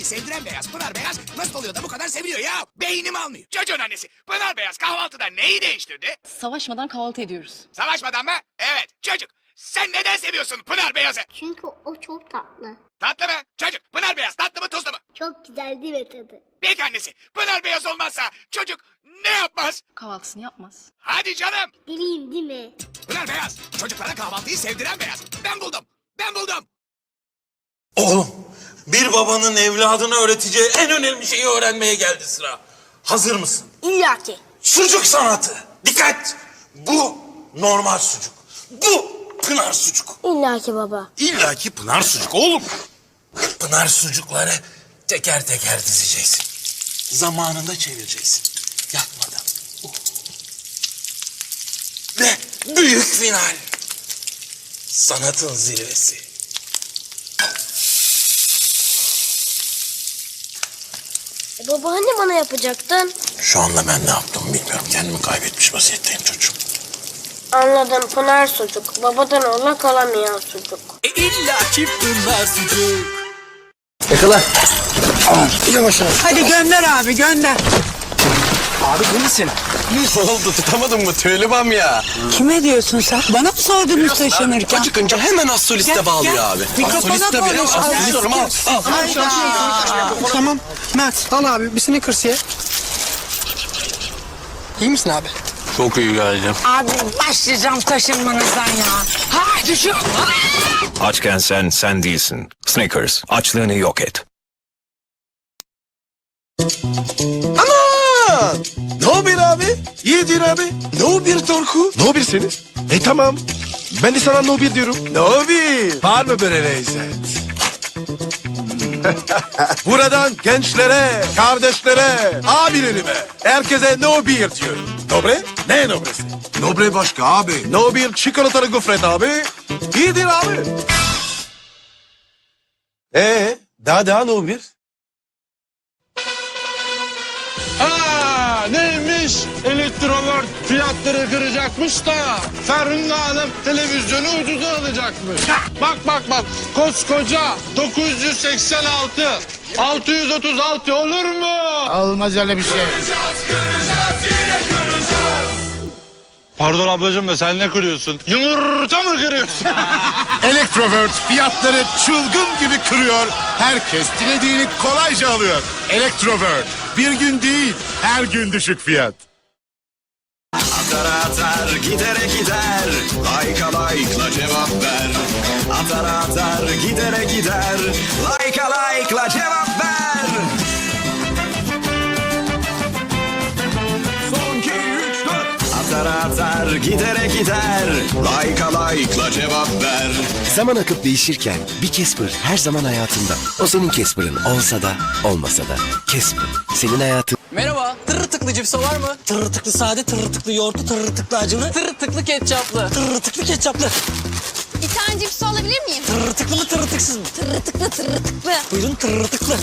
kahvaltıyı sevdiren beyaz, Pınar beyaz nasıl oluyor da bu kadar seviyor ya? Beynim almıyor. Çocuğun annesi Pınar beyaz kahvaltıda neyi değiştirdi? Savaşmadan kahvaltı ediyoruz. Savaşmadan mı? Evet çocuk. Sen neden seviyorsun Pınar beyazı? Çünkü o çok tatlı. Tatlı mı? Çocuk Pınar beyaz tatlı mı tuzlu mu? Çok güzel değil mi tadı? Peki annesi Pınar beyaz olmazsa çocuk ne yapmaz? Kahvaltısını yapmaz. Hadi canım. Deliyim değil mi? Pınar beyaz. Çocuklara kahvaltıyı sevdiren beyaz. Ben buldum. Ben buldum. Oğlum, bir babanın evladına öğreteceği en önemli şeyi öğrenmeye geldi sıra. Hazır mısın? İlla ki. Sucuk sanatı. Dikkat! Bu normal sucuk. Bu pınar sucuk. İlla ki baba. İlla ki pınar sucuk oğlum. Pınar sucukları teker teker dizeceksin. Zamanında çevireceksin. Yakmadan. Oh. Ve büyük final. Sanatın zirvesi. E baba hani bana yapacaktın? Şu anda ben ne yaptım bilmiyorum. Kendimi kaybetmiş vaziyetteyim çocuğum. Anladım Pınar sucuk. Babadan oğla kalamayan sucuk. Yakala. Yavaş yavaş. Hadi gönder abi gönder. Abi bu musun? Ne oldu tutamadın mı Tölibam ya? Kime diyorsun sen? Bana mı sordunuz taşınırken? Acıkınca hemen az soliste bağlıyor gel. abi. Mikrofona Az soliste bile konuş, az al, al. al. Tamam. Mert al abi bir Snickers ye. İyi misin abi? Çok iyi geldim. Abi başlayacağım taşınmanızdan ya. Hadi şu. Açken sen sen değilsin. Snickers açlığını yok et. Aman! Ne haber abi? İyidir abi. Ne haber Torku? Ne haber senin? E tamam. Ben de sana ne haber diyorum. Ne haber? Var mı böyle lezzet? Buradan gençlere, kardeşlere, abilerime, herkese no beer diyorum. Nobre? Ne nobresi? Nobre başka abi. No beer çikolatalı gofret abi. İyidir abi. Ee, daha daha no beer? Neymiş? Elektrolar fiyatları kıracakmış da Ferhunda Hanım televizyonu ucuza alacakmış. Bak bak bak koskoca 986 636 olur mu? Olmaz öyle bir şey. Pardon ablacığım da sen ne kırıyorsun? Yumurta mı kırıyorsun? Electrovert fiyatları çılgın gibi kırıyor. Herkes dilediğini kolayca alıyor. Electrovert bir gün değil her gün düşük fiyat. Atar atar gidere gider Like'a like'la cevap ver Atar atar gidere gider Like'a dört Atar atar gidere gider Like'a like'la cevap ver Zaman akıp değişirken bir Casper her zaman hayatında. O senin Casper'ın olsa da olmasa da. Casper senin hayatın. Merhaba. Tırtıklı cipsi var mı? Tırtıklı sade, tırtıklı yoğurtlu, tırtıklı acılı, tırtıklı ketçaplı, tırtıklı ketçaplı, Bir tane cips alabilir miyim? tırtıklı mı tırtıksız mı? Tırtıklı tırtıklı. Buyurun tırtıklı.